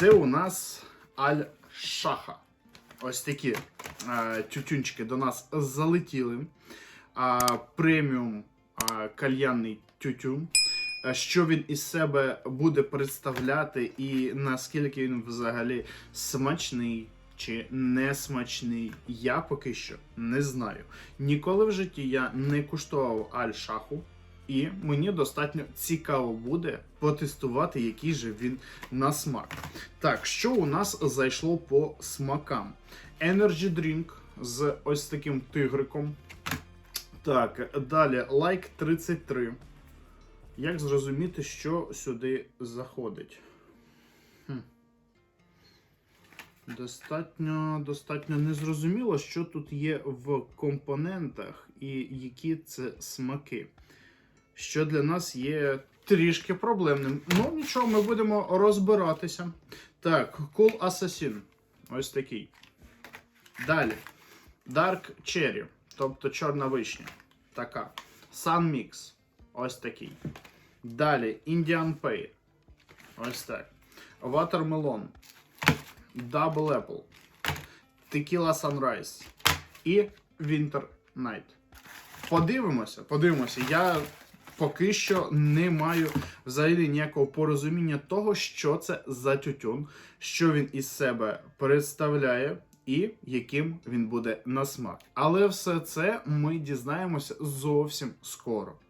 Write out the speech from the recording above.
Це у нас Аль-Шаха. Ось такі е, тютюнчики до нас залетіли. А, преміум а, кальянний тютюн. А Що він із себе буде представляти, і наскільки він взагалі смачний чи не смачний, я поки що не знаю. Ніколи в житті я не куштував аль-шаху, і мені достатньо цікаво буде потестувати, який же він на смак. Так, що у нас зайшло по смакам? Energy Drink з ось таким тигриком. Так, далі Like 33. Як зрозуміти, що сюди заходить? Достатньо, достатньо незрозуміло, що тут є в компонентах і які це смаки. Що для нас є трішки проблемним. Ну, нічого, ми будемо розбиратися. Так, Cool Assassin. Ось такий. Далі. Dark Cherry, тобто чорна вишня. Така. Sun Mix. Ось такий. Далі Indian Pay. Ось так. Watermelon. Double Apple. Tequila Sunrise. І Winter Night. Подивимося, подивимося. Я поки що не маю взагалі ніякого порозуміння того, що це за тютюн, що він із себе представляє. І яким він буде на смак. Але все це ми дізнаємося зовсім скоро.